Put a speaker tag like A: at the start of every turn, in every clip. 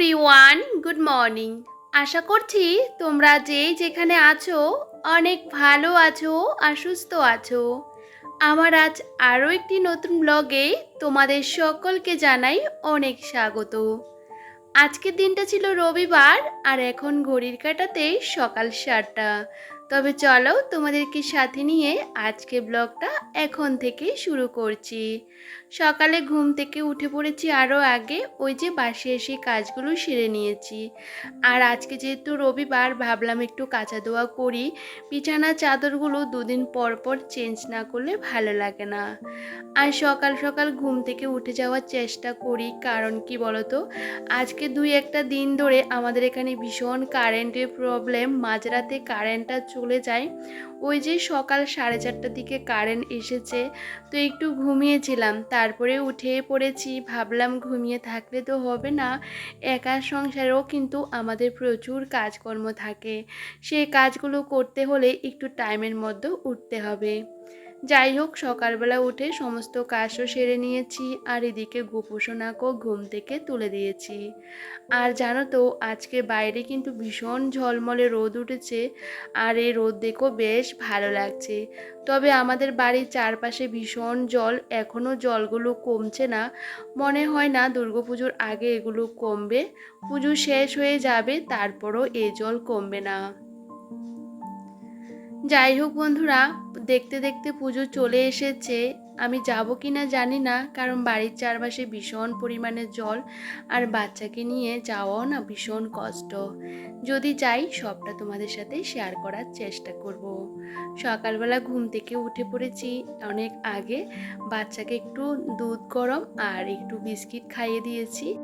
A: Everyone good morning আশা করছি তোমরা যে যেখানে আছো, অনেক ভালো আছো আর সুস্থ আছো। আমার আজ আরও একটি নতুন ব্লগে তোমাদের সকলকে জানাই অনেক স্বাগত। আজকের দিনটা ছিল রবিবার আর এখন ঘড়ির কাটাতে সকাল সাতটা। তবে চলো তোমাদেরকে সাথে নিয়ে আজকে ব্লগটা এখন থেকে শুরু করছি। সকালে ঘুম থেকে উঠে পড়েছি আরও আগে, ওই যে বাসে এসে কাজগুলো সেরে নিয়েছি। আর আজকে যেহেতু রবিবার, ভাবলাম একটু কাঁচা দোয়া করি। বিছানা চাদরগুলো দুদিন পর পর চেঞ্জ না করলে ভালো লাগে না। আর সকাল সকাল ঘুম থেকে উঠে যাওয়ার চেষ্টা করি, কারণ কি বলতো? আজকে দুই একটা দিন ধরে আমাদের এখানে ভীষণ কারেন্টের প্রবলেম, মাঝরাতে কারেন্টটা চলে যায়। ওই যে সকাল সাড়ে চারটার দিকে কারেন্ট এসেছে, তো একটু ঘুমিয়েছিলাম তারপরে উঠে পড়েছি। ভাবলাম ঘুমিয়ে থাকলে তো হবে না। একা সংসারেও কিন্তু আমাদের প্রচুর কাজকর্ম থাকে। সেই কাজগুলো করতে হলে একটু টাইমের মধ্যে উঠতে হবে। যাই হোক, সকালবেলা উঠে সমস্ত কাজও সেরে নিয়েছি আর এদিকে গোপোষণাকেও ঘুম থেকে তুলে দিয়েছি। আর জানো তো, আজকে বাইরে কিন্তু ভীষণ ঝলমলে রোদ উঠেছে আর এই রোদ দেখো বেশ ভালো লাগছে। তবে আমাদের বাড়ির চারপাশে ভীষণ জল এখনও জলগুলো কমছে না। মনে হয় না দুর্গাপুজোর আগে এগুলো কমবে। পুজো শেষ হয়ে যাবে, তারপরও এ জল কমবে না। যাই হোক বন্ধুরা, দেখতে দেখতে পুজো চলে এসেছে। আমি যাব কি না জানি না, কারণ বাড়ির চারপাশে ভীষণ পরিমাণে জল আর বাচ্চাকে নিয়ে যাওয়াও না ভীষণ কষ্ট। যদি যাই, সবটা তোমাদের সাথে শেয়ার করার চেষ্টা করব। সকালবেলা ঘুম থেকে উঠে পড়েছি। অনেক আগে বাচ্চাকে একটু দুধ গরম আর একটু বিস্কিট খাইয়ে দিয়েছি।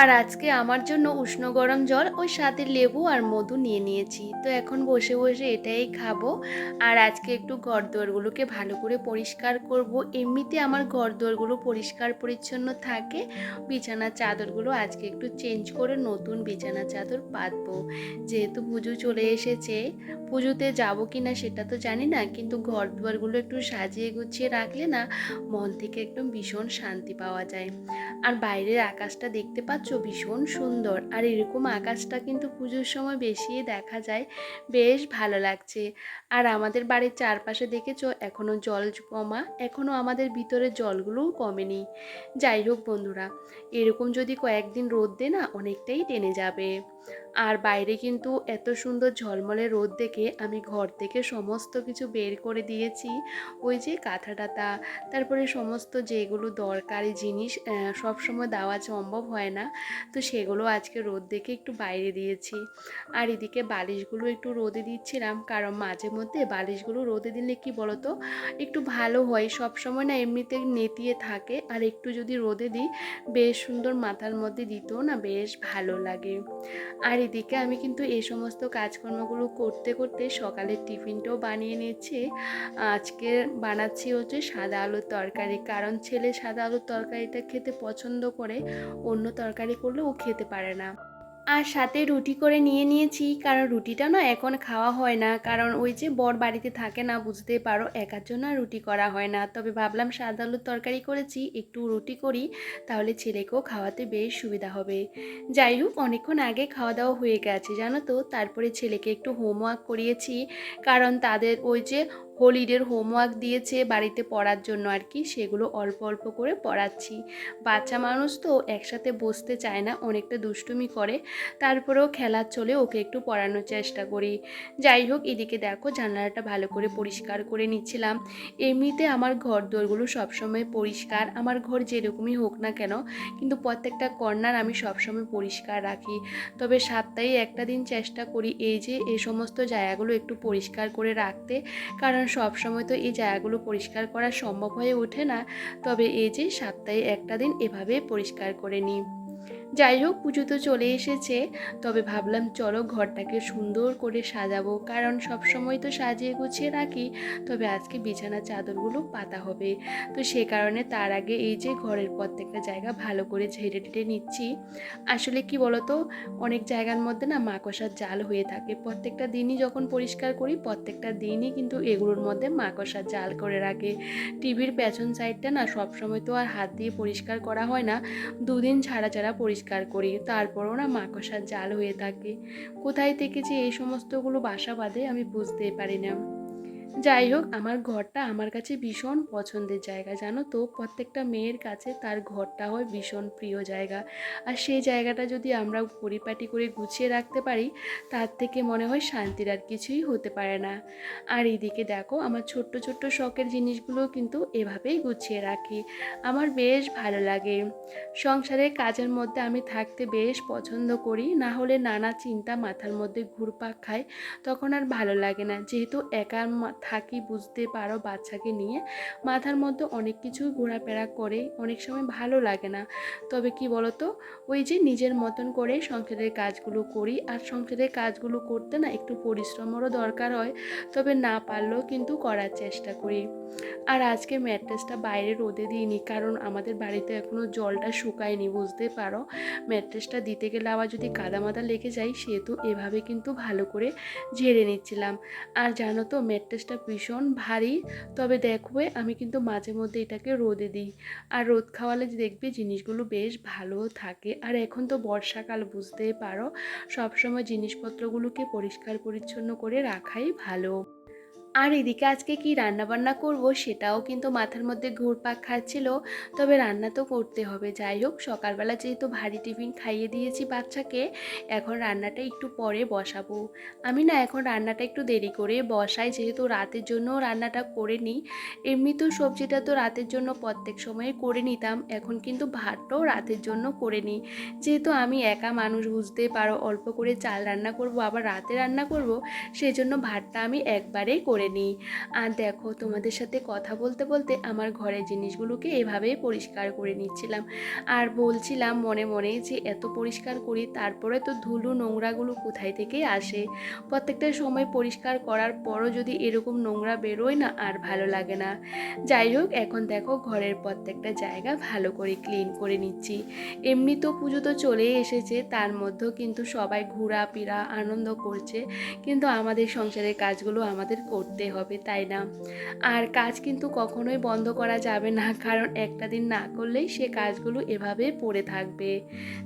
A: আর আজকে আমার জন্য উষ্ণ গরম জল ওই সাথে লেবু আর মধু নিয়ে নিয়েছি। তো এখন বসে বসে এটাই খাব। আর আজকে একটু ঘর দুয়ারগুলোকে ভালো করে পরিষ্কার করব। এমনিতে আমার ঘর দুয়ারগুলো পরিষ্কার পরিচ্ছন্ন থাকে। বিছানার চাদরগুলো আজকে একটু চেঞ্জ করে নতুন বিছানা চাদর পাতবো। যেহেতু পুজো চলে এসেছে, পুজোতে যাব কি না সেটা তো জানি না, কিন্তু ঘর দুয়ারগুলো একটু সাজিয়ে গুছিয়ে রাখলে না মন থেকে একদম ভীষণ শান্তি পাওয়া যায়। আর বাইরের আকাশটা দেখতে পাচ্ছ? ভীষণ সুন্দর। আর এরকম আকাশটা কিন্তু পুজোর সময় বেশি দেখা যায়। বেশ ভালো লাগছে। আর আমাদের বাড়ির চারপাশে দেখেছ এখনও জল কমা এখনও আমাদের ভিতরে জলগুলোও কমেনি। যাই হোক বন্ধুরা, এরকম যদি কয়েকদিন রোদ দে না, অনেকটাই টেনে যাবে। আর বাইরে কিন্তু এত সুন্দর ঝলমলে রোদ দেখে আমি ঘর থেকে সমস্ত কিছু বের করে দিয়েছি। ওই যে কাঁথা টাথা তারপরে সমস্ত যেগুলো দরকারি জিনিস সব সময় দেওয়া সম্ভব হয় না। তো সেগুলো আজকে রোদ দেখে একটু বাইরে দিয়েছি। আর এদিকে বালিশগুলো একটু রোদে দিচ্ছিলাম, কারণ মাঝে মধ্যে বালিশগুলো রোদে দিলে কি বলতো? একটু ভালো হয় সব সময় না এমনিতে নেতিয়ে থাকে। আর একটু যদি রোদে দিই, বেশ সুন্দর মাথার মধ্যে দিতেও না বেশ ভালো লাগে। আর এদিকে আমি কিন্তু এই সমস্ত কাজকর্মগুলো করতে করতে সকালের টিফিনটাও বানিয়ে নিচ্ছি আজকে বানাচ্ছি হচ্ছে সাদা আলুর তরকারি। কারণ ছেলে সাদা আলুর তরকারিটা খেতে পছন্দ করে, অন্য তরকারি করলে ও খেতে পারে না। আর সাথে রুটি করে নিয়ে নিয়েছি। কারণ রুটিটা না এখন খাওয়া হয় না। কারণ ওই যে বর বাড়িতে থাকে না বুঝতে পারো, একার জন্য রুটি করা হয় না। তবে ভাবলাম সাদা আলুর তরকারি করেছি, একটু রুটি করি, তাহলে ছেলেকেও খাওয়াতে বেশ সুবিধা হবে। যাই হোক, অনেকক্ষণ আগে খাওয়া দাওয়া হয়ে গেছে, জানো তো? তারপরে ছেলেকে একটু হোমওয়ার্ক করিয়েছি। কারণ তাদের ওই যে হোলিডের হোমওয়ার্ক দিয়েছে বাড়িতে পড়ার জন্য আর কি, সেগুলো অল্প অল্প করে পড়াচ্ছি। বাচ্চা মানুষ তো একসাথে বসতে চায় না, অনেকটা দুষ্টুমি করে। তারপরেও খেলার চলে ওকে একটু পড়ানোর চেষ্টা করি। যাই হোক, এদিকে দেখো জানলাটা ভালো করে পরিষ্কার করে নিচ্ছিলাম। এমনিতে আমার ঘর দোরগুলো সবসময় পরিষ্কার, আমার ঘর যেরকমই হোক না কেন, কিন্তু প্রত্যেকটা কর্নার আমি সবসময় পরিষ্কার রাখি। তবে সপ্তাহে একটা দিন চেষ্টা করি এই যে এই সমস্ত জায়গাগুলো একটু পরিষ্কার করে রাখতে, কারণ সব সময় তো এই জায়গাগুলো পরিষ্কার করা সম্ভব হয়ে ওঠে না। তবে এই যে সপ্তাহে একটা দিন এভাবে পরিষ্কার করে নিই। যাই হোক পুজো তো চলে এসেছে। তবে ভাবলাম চলো ঘরটাকে সুন্দর করে সাজাবো। কারণ সব সময় তো সাজিয়ে গুছিয়ে রাখি। তবে আজকে বিছানা চাদরগুলো পাতা হবে। তো সে কারণে তার আগে এই যে ঘরের প্রত্যেকটা জায়গা ভালো করে ঝেড়ে টেটে নিচ্ছি। আসলে কি বলতো, অনেক জায়গার মধ্যে না মাকসার জাল হয়ে থাকে। প্রত্যেকটা দিনই যখন পরিষ্কার করি, প্রত্যেকটা দিনই কিন্তু এগুলোর মধ্যে মাকসার জাল করে রাখে। টিভির পেছন সাইডটা না সব সময় তো আর হাত দিয়ে পরিষ্কার করা হয় না। দুদিন ছাড়া ছাড়া পরিষ্কার পরিষ্কার করি তারপর ওরা মাকসার জাল হয়ে থাকে। কোথায় থেকে যে এই সমস্তগুলো বাসা বাঁধে আমি বুঝতে পারি না। যাই হোক, আমার ঘরটা আমার কাছে ভীষণ পছন্দের জায়গা, জানো তো? প্রত্যেকটা মেয়ের কাছে তার ঘরটা হয় ভীষণ প্রিয় জায়গা। আর সেই জায়গাটা যদি আমরা পরিপাটি করে গুছিয়ে রাখতে পারি, তার থেকে মনে হয় শান্তির আর কিছুই হতে পারে না। আর এদিকে দেখো, আমার ছোট্ট ছোট্ট শখের জিনিসগুলো কিন্তু এভাবেই গুছিয়ে রাখি। আমার বেশ ভালো লাগে। সংসারের কাজের মধ্যে আমি থাকতে বেশ পছন্দ করি, না হলে নানা চিন্তা মাথার মধ্যে ঘুরপাক খায়, তখন আর ভালো লাগে না। যেহেতু একা থাকি বুঝতে পারো বাচ্চাকে নিয়ে। মাথার মধ্যে অনেক কিছু ঘোরাফেরা করে অনেক সময় ভালো লাগে না। তবে কি বলতো? ওই যে নিজের মতন করে সংসারের কাজগুলো করি আর সংসারের কাজগুলো করতে না একটু পরিশ্রমেরও দরকার হয়। তবে না পারলেও কিন্তু করার চেষ্টা করি। আর আজকে ম্যাট্রেসটা বাইরে রোদে দিইনি কারণ আমাদের বাড়িতে এখনও জলটা শুকায়নি, বুঝতে পারো? ম্যাট্রেসটা দিতে গেলে আবার যদি কাদামাদা লেগে যায় সেহেতু এভাবে কিন্তু ভালো করে ঝেড়ে নিচ্ছিলাম। আর জানো তো, ম্যাট্রেসটা ভীষণ ভারী। তবে দেখবে আমি কিন্তু মাঝে মধ্যে এটাকে রোদে দিই। আর রোদ খাওয়ালে দেখবে জিনিসগুলো বেশ ভালো থাকে। আর এখন তো বর্ষাকাল, বুঝতেই পারো। সবসময় জিনিসপত্রগুলোকে পরিষ্কার পরিচ্ছন্ন করে রাখাই ভালো। আর এদিকে আজকে কি রান্না বান্না করব সেটাও কিন্তু মাথার মধ্যে ঘুরপাক খাচ্ছিল, তবে রান্না তো করতে হবে। যাই হোক, সকালবেলা যেহেতু ভারী টিফিন খাইয়ে দিয়েছি বাচ্চাকে, এখন রান্নাটা একটু পরে বসাবো। আমি না এখন রান্নাটা একটু দেরি করে বসাই, যেহেতু রাতের জন্য রান্নাটা করে নিই। এমনিতেও সবজিটা তো রাতের জন্য প্রত্যেক সময়ে করে নিতাম, এখন কিন্তু ভাতটাও রাতের জন্য করে নিই। যেহেতু আমি একা মানুষ, বুঝতে পারো, অল্প করে চাল রান্না করব, আবার রাতে রান্না করব সেই জন্য ভাতটা আমি একবারেই করে নিই আর দেখো, তোমাদের সাথে কথা বলতে বলতে আমার ঘরের জিনিসগুলোকে এভাবেই পরিষ্কার করে নিচ্ছিলাম। আর বলছিলাম মনে মনে যে এত পরিষ্কার করি, তারপরে তো ধুলো নোংরাগুলো কোথায় থেকে আসে? প্রত্যেকটা সময় পরিষ্কার করার পরও যদি এরকম নোংরা বেরোয় না, আর ভালো লাগে না। যাই হোক, এখন দেখো ঘরের প্রত্যেকটা জায়গা ভালো করে ক্লিন করে নিচ্ছি। এমনি তো পুজো তো চলেই এসেছে, তার মধ্যেও কিন্তু সবাই ঘোরাফেরা, আনন্দ করছে। কিন্তু আমাদের সংসারের কাজগুলো আমাদের করতে হবে, তাই না? আর কাজ কিন্তু কখনোই বন্ধ করা যাবে না, কারণ একটা দিন না করলেই সে কাজগুলো এভাবে পড়ে থাকবে।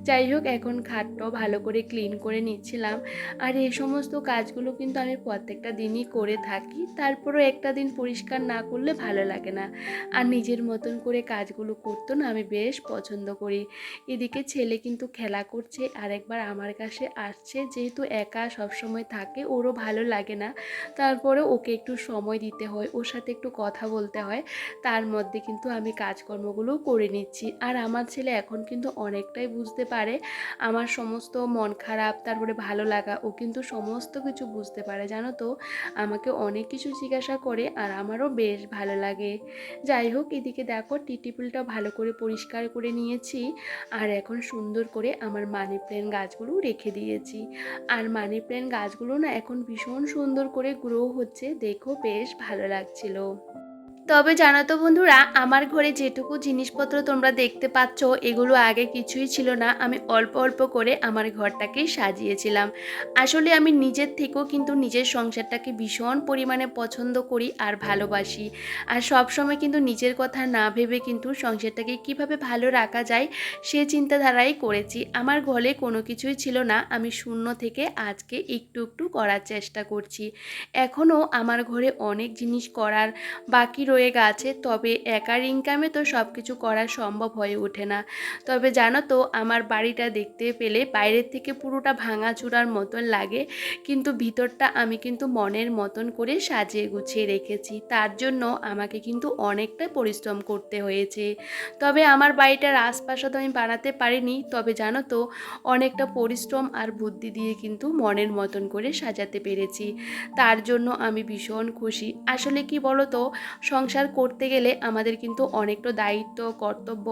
A: যাই হোক, এখন খাটটাও ভালো করে ক্লিন করে নিচ্ছিলাম। আর এই সমস্ত কাজগুলো কিন্তু আমি প্রত্যেকটা দিনই করে থাকি, তারপরেও একটা দিন পরিষ্কার না করলে ভালো লাগে না। আর নিজের মতন করে কাজগুলো করতো না, আমি বেশ পছন্দ করি। এদিকে ছেলে কিন্তু খেলা করছে আর একবার আমার কাছে আসছে, যেহেতু একা সবসময় থাকে, ওরও ভালো লাগে না। তারপরে ওকে একটু সময় দিতে হয়, ওর সাথে একটু কথা বলতে হয়, তার মধ্যে কিন্তু আমি কাজকর্মগুলো করে নিচ্ছি। আর আমার ছেলে এখন কিন্তু অনেকটাই বুঝতে পারে আমার সমস্ত মন খারাপ, তারপরে ভালো লাগা, ও কিন্তু সমস্ত কিছু বুঝতে পারে। জানো তো, আমাকে অনেক কিছু জিজ্ঞাসা করে আর আমারও বেশ ভালো লাগে। যাই হোক, এদিকে দেখো টিটিপুলটা ভালো করে পরিষ্কার করে নিয়েছি আর এখন সুন্দর করে আমার মানি প্ল্যান্ট গাছগুলো রেখে দিয়েছি। আর মানি প্ল্যান্ট গাছগুলো না এখন ভীষণ সুন্দর করে গ্রো হচ্ছে দেখো বেশ ভালো লাগছিল। তবে জানো তো বন্ধুরা, আমার ঘরে যেটুকু জিনিসপত্র তোমরা দেখতে পাচ্ছ, এগুলো আগে কিছুই ছিল না। আমি অল্প অল্প করে আমার ঘরটাকে সাজিয়েছিলাম। আসলে আমি নিজের থেকেও কিন্তু নিজের সংসারটাকে ভীষণ পরিমাণে পছন্দ করি আর ভালোবাসি। আর সব সময় কিন্তু নিজের কথা না ভেবে কিন্তু সংসারটাকে কীভাবে ভালো রাখা যায়, সে চিন্তাধারাই করেছি। আমার ঘরে কোনো কিছুই ছিল না, আমি শূন্য থেকে আজকে একটু একটু করার চেষ্টা করছি। এখনও আমার ঘরে অনেক জিনিস করার বাকি রয়ে গেছে, তবে একার ইনকামে তো সব কিছু করা সম্ভব হয়ে ওঠে না। তবে জানো তো, আমার বাড়িটা দেখতে পেলে বাইরের থেকে পুরোটা ভাঙাচুরার মতন লাগে, কিন্তু ভিতরটা আমি কিন্তু মনের মতন করে সাজিয়ে গুছিয়ে রেখেছি। তার জন্য আমাকে কিন্তু অনেকটা পরিশ্রম করতে হয়েছে। তবে আমার বাড়িটার আশপাশে তো আমি বানাতে পারিনি, তবে জানো তো, অনেকটা পরিশ্রম আর বুদ্ধি দিয়ে কিন্তু মনের মতন করে সাজাতে পেরেছি। তার জন্য আমি ভীষণ খুশি। আসলে কি বলো তো সংসার করতে গেলে আমাদের কিন্তু অনেকটা দায়িত্ব, কর্তব্য,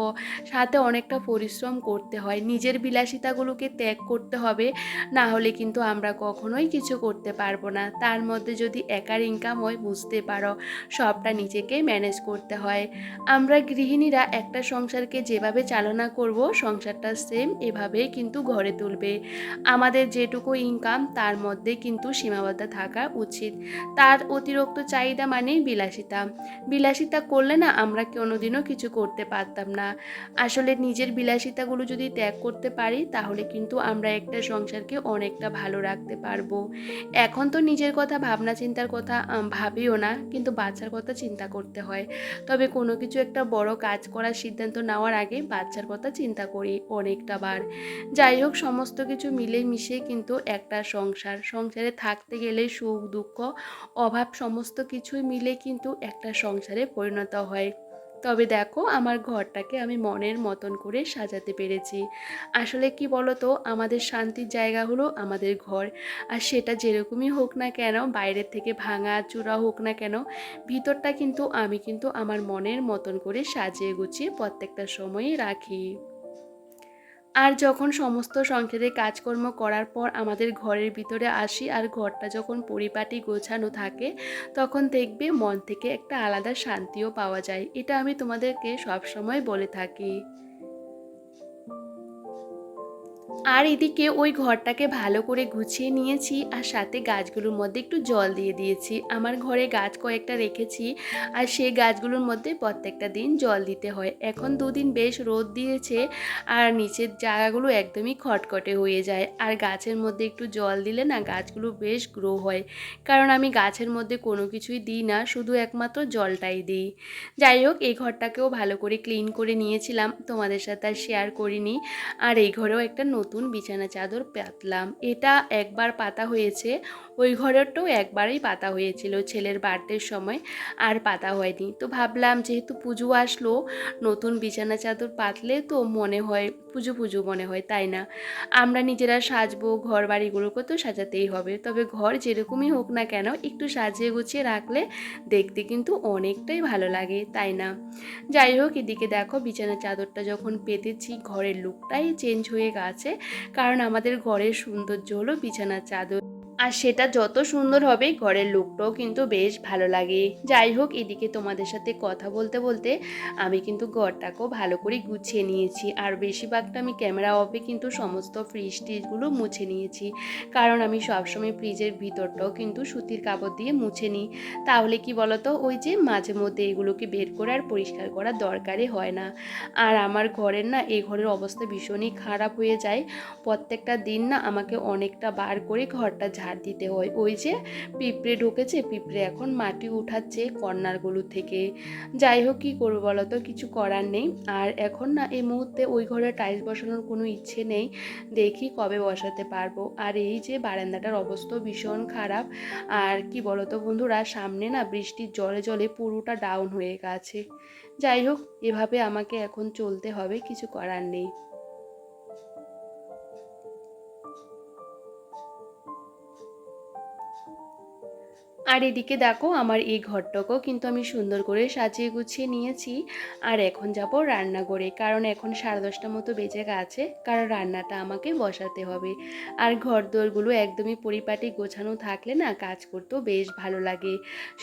A: সাথে অনেকটা পরিশ্রম করতে হয়। নিজের বিলাসিতাগুলোকে ত্যাগ করতে হবে, না হলে কিন্তু আমরা কখনোই কিছু করতে পারব না। তার মধ্যে যদি একার ইনকাম হয়, বুঝতে পারো, সবটা নিজেকে ম্যানেজ করতে হয়। আমরা গৃহিণীরা একটা সংসারকে যেভাবে চালনা করব, সংসারটা সেম এভাবেই কিন্তু ঘরে তুলবে। আমাদের যেটুকু ইনকাম তার মধ্যে কিন্তু সীমাবদ্ধ থাকা উচিত। তার অতিরিক্ত চাহিদা মানেই বিলাসিতা। বিলাসিতা করলে না আমরা কোনোদিনও কিছু করতে পারতাম না। আসলে নিজের বিলাসিতাগুলো যদি ত্যাগ করতে পারি, তাহলে কিন্তু আমরা একটা সংসারকে অনেকটা ভালো রাখতে পারব। এখন তো নিজের কথা, ভাবনা চিন্তার কথা ভাবিও না, কিন্তু বাচ্চার কথা চিন্তা করতে হয়। তবে কোনো কিছু একটা বড় কাজ করার সিদ্ধান্ত নেওয়ার আগে বাচ্চার কথা চিন্তা করি অনেকটা বার। যাই হোক, সমস্ত কিছু মিলে মিশে কিন্তু একটা সংসার, সংসারে থাকতে গেলে সুখ, দুঃখ, অভাব, সমস্ত কিছুই মিলে কিন্তু একটা সংসারে পরিণত হয়। তবে দেখো, আমার ঘরটাকে আমি মনের মতন করে সাজাতে পেরেছি। আসলে কি বলতো, আমাদের শান্তির জায়গা হলো আমাদের ঘর। আর সেটা যেরকমই হোক না কেন, বাইরের থেকে ভাঙা, চূড়া হোক না কেন, ভিতরটা কিন্তু আমি কিন্তু আমার মনের মতন করে সাজিয়ে গুছিয়ে প্রত্যেকটা সময়ই রাখি। আর যখন সমস্ত সংসারে কাজকর্ম করার পর আমাদের ঘরের ভিতরে আসি আর ঘরটা যখন পরিপাটি গোছানো থাকে, তখন দেখবে মন থেকে একটা আলাদা শান্তিও পাওয়া যায়। এটা আমি তোমাদেরকে সবসময় বলে থাকি। আর এদিকে ওই ঘরটাকে ভালো করে গুছিয়ে নিয়েছি আর সাথে গাছগুলোর মধ্যে একটু জল দিয়ে দিয়েছি। আমার ঘরে গাছ কয়েকটা রেখেছি আর সেই গাছগুলোর মধ্যে প্রত্যেকটা দিন জল দিতে হয়। এখন দুদিন বেশ রোদ দিয়েছে আর নিচের জায়গাগুলো একদমই খটখটে হয়ে যায়। আর গাছের মধ্যে একটু জল দিলে না গাছগুলো বেশ গ্রো হয়। কারণ আমি গাছের মধ্যে কোনো কিছুই দিই না, শুধু একমাত্র জলটাই দিই। যাই হোক, এই ঘরটাকেও ভালো করে ক্লিন করে নিয়েছিলাম। তোমাদের সাথে আর শেয়ার করিনি। আর এই ঘরেও একটা নতুন বিছানা চাদর পাতলাম এটা একবার পাতা হয়েছে, ওই ঘরেরটাও একবারই পাতা হয়েছিল ছেলের বার্থডের সময়, আর পাতা হয়নি। তো ভাবলাম যেহেতু পুজো আসলো, নতুন বিছানা চাদর পাতলে তো মনে হয়, পুজো পুজো মনে হয়, তাই না? আমরা নিজেরা সাজবো ঘর বাড়িগুলোকে তো সাজাতেই হবে। তবে ঘর যেরকমই হোক না কেন, একটু সাজিয়ে গুছিয়ে রাখলে দেখতে কিন্তু অনেকটাই ভালো লাগে, তাই না? যাই হোক, এদিকে দেখো বিছানা চাদরটা যখন পেতেছি, ঘরের লুকটাই চেঞ্জ হয়ে গেছে। কারণ আমাদের ঘরের সৌন্দর্য হলো বিছানার চাদর। আর সেটা যত সুন্দর হবে ঘরের লুকটাও কিন্তু বেশ ভালো লাগে। যাই হোক, এদিকে তোমাদের সাথে কথা বলতে বলতে আমি কিন্তু ঘরটাকেও ভালো করে গুছিয়ে নিয়েছি। আর বেশিরভাগটা আমি ক্যামেরা অফে কিন্তু সমস্ত ফ্রিজ টিজগুলো মুছে নিয়েছি। কারণ আমি সবসময় ফ্রিজের ভিতরটাও কিন্তু সুতির কাপড় দিয়ে মুছে নিই। তাহলে কি বলতো, ওই যে মাঝে মধ্যে এগুলোকে বের করে আর পরিষ্কার করার দরকারই হয় না। আর আমার ঘরের না, এই ঘরের অবস্থা ভীষণই খারাপ হয়ে যায়। প্রত্যেকটা দিন না আমাকে অনেকটা বার করে ঘরটা ঝাড় দিতে হয়। ওই যে পিঁপড়ে ঢুকেছে, পিঁপড়ে এখন মাটি উঠাচ্ছে কর্নারগুলো থেকে। যাই হোক, কী করব বলো তো? কিছু করার নেই। আর এখন না, এই মুহূর্তে ওই ঘরে টাইলস বসানোর কোনো ইচ্ছে নেই। দেখি কবে বসাতে পারব। আর এই যে বারান্দাটার অবস্থা ভীষণ খারাপ। আর কি বলো তো বন্ধুরা, সামনে না বৃষ্টির জলে জলে পুরোটা ডাউন হয়ে গেছে। যাই হোক, এভাবে আমাকে এখন চলতে হবে, কিছু করার নেই। আর এদিকে দেখো আমার এই ঘরটাকেও কিন্তু আমি সুন্দর করে সাজিয়ে গুছিয়ে নিয়েছি। আর এখন যাব রান্না করে কারণ এখন সাড়ে দশটা মতো বেজে গেছে, কারণ রান্নাটা আমাকে বসাতে হবে। আর ঘর দোরগুলো একদমই পরিপাটি গোছানো থাকলে না কাজ করতেও বেশ ভালো লাগে।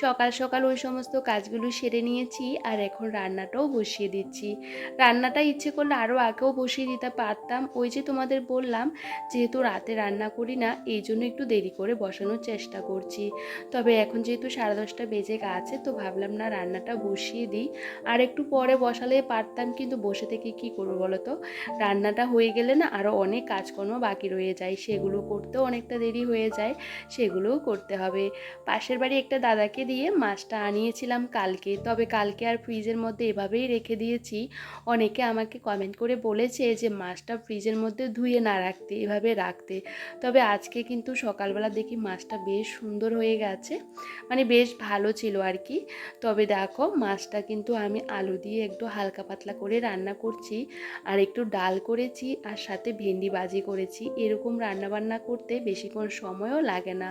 A: সকাল সকাল ওই সমস্ত কাজগুলো সেরে নিয়েছি আর এখন রান্নাটাও বসিয়ে দিচ্ছি। রান্নাটা ইচ্ছে করলে আরও আগেও বসিয়ে দিতে পারতাম, ওই যে তোমাদের বললাম, যেহেতু রাতে রান্না করি না, এই জন্য একটু দেরি করে বসানোর চেষ্টা করছি। তবে এখন যেহেতু সাড়ে দশটা বেজে গেছে, তো ভাবলাম না রান্নাটা বসিয়ে দিই। আর একটু পরে বসালে পারতাম, কিন্তু বসে থেকে কি করব বলো তো? রান্নাটা হয়ে গেলে না আরও অনেক কাজকর্ম বাকি রয়ে যায়। সেগুলো করতেও অনেকটা দেরি হয়ে যায়, সেগুলোও করতে হবে। পাশের বাড়ি একটা দাদাকে দিয়ে মাছটা আনিয়েছিলাম কালকে, তবে কালকে আর ফ্রিজের মধ্যে এভাবেই রেখে দিয়েছি। অনেকে আমাকে কমেন্ট করে বলেছে যে, মাছটা ফ্রিজের মধ্যে ধুয়ে না রাখতে, এভাবে রাখতে। তবে আজকে কিন্তু সকালবেলা দেখি মাছটা বেশ সুন্দর হয়ে গেছে। মানে বেশ ভালো ছিল আর কি। তবে দেখো মাছটা কিন্তু আমি আলু দিয়ে একটু হালকা পাতলা করে রান্না করছি, আর একটু ডাল করেছি, আর সাথে ভেন্ডি বাজি করেছি। এরকম রান্না বান্না করতে বেশিক্ষণ সময়ও লাগে না।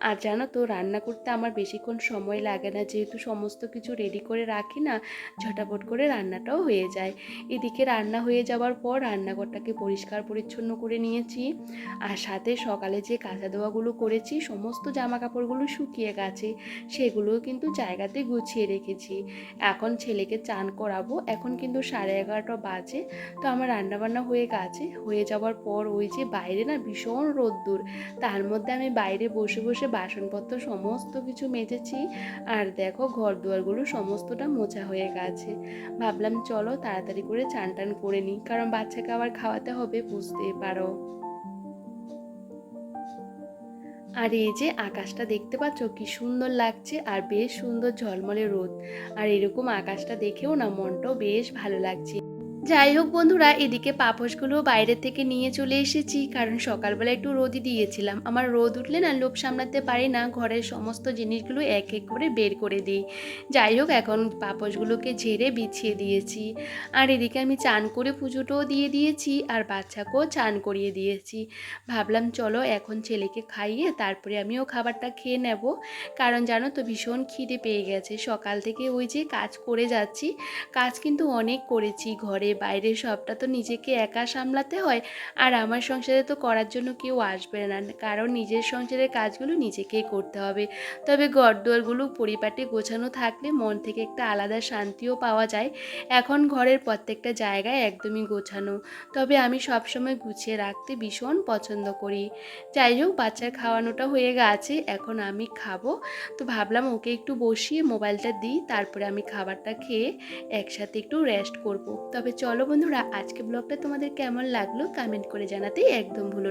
A: আর জানো তো, রান্না করতে আমার বেশিক্ষণ সময় লাগে না। যেহেতু সমস্ত কিছু রেডি করে রাখি না, ঝটাপট করে রান্নাটাও হয়ে যায়। এদিকে রান্না হয়ে যাওয়ার পর রান্নাঘরটাকে পরিষ্কার পরিচ্ছন্ন করে নিয়েছি। আর সাথে সকালে যে কাঁচা ধোয়াগুলো করেছি, সমস্ত জামা কাপড়গুলো শুকিয়ে হয়ে গেছে সেগুলোও কিন্তু জায়গাতে গুছিয়ে রেখেছি। এখন ছেলেকে চান করাবো, এখন কিন্তু সাড়ে এগারোটা বাজে, তো আমার রান্নাবান্না হয়ে গেছে। হয়ে যাওয়ার পর ওই যে বাইরে না ভীষণ রোদ্দুর, তার মধ্যে আমি বাইরে বসে বসে বাসনপত্র সমস্ত কিছু মেজেছি, আর দেখো ঘর দুয়ারগুলো সমস্তটা মোছা হয়ে গেছে। ভাবলাম চলো তাড়াতাড়ি করে চান টান করে নিই, কারণ বাচ্চাকে আবার খাওয়াতে হবে, বুঝতেই পারো। আর এই যে আকাশটা দেখতে পাচ্ছ, কি সুন্দর লাগছে আর বেশ সুন্দর ঝলমলে রোদ। আর এরকম আকাশটা দেখেও না মনটাও বেশ ভালো লাগছে। যাই হোক বন্ধুরা, এদিকে পাপোশগুলো বাইরে থেকে নিয়ে চলে এসেছি, কারণ সকালবেলা একটু রোদই দিয়েছিলাম। আমার রোদ উঠলে না লোভ সামলাতে পারি না, ঘরের সমস্ত জিনিসগুলো এক এক করে বের করে দিই। যাই হোক, এখন পাপোশগুলোকে ঝেড়ে বিছিয়ে দিয়েছি। আর এদিকে আমি চান করে পুজোটাও দিয়ে দিয়েছি, আর বাচ্চাকেও চান করিয়ে দিয়েছি। ভাবলাম, চলো এখন ছেলেকে খাইয়ে তারপরে আমিও খাবারটা খেয়ে নেব। কারণ জানো তো, ভীষণ খিদে পেয়ে গেছে। সকাল থেকে ওই যে কাজ করে যাচ্ছি, কাজ কিন্তু অনেক করেছি, ঘরে বাইরে সবটা তো নিজেকে একা সামলাতে হয়, আর আমার সংসারে তো করার জন্য কেউ আসবে না। কারণ নিজের সংসারের কাজগুলো নিজেকেই করতে হবে। তবে ঘরদুয়ারগুলো পরিপাটি গোছানো থাকলে মন থেকে একটা আলাদা শান্তিও পাওয়া যায়। এখন ঘরের প্রত্যেকটা জায়গায় একদমই গোছানো। তবে আমি সবসময় গুছিয়ে রাখতে ভীষণ পছন্দ করি। যাই হোক, বাচ্চার খাওয়ানোটা হয়ে গেছে, এখন আমি খাব। তো ভাবলাম ওকে একটু বসিয়ে মোবাইলটা দিই, তারপরে আমি খাবারটা খেয়ে একসাথে একটু রেস্ট করব। তবে চলো বন্ধুরা আজকে ব্লগটা তোমাদের কেমন লাগল কমেন্ট করে জানাতেই একদম ভুলো।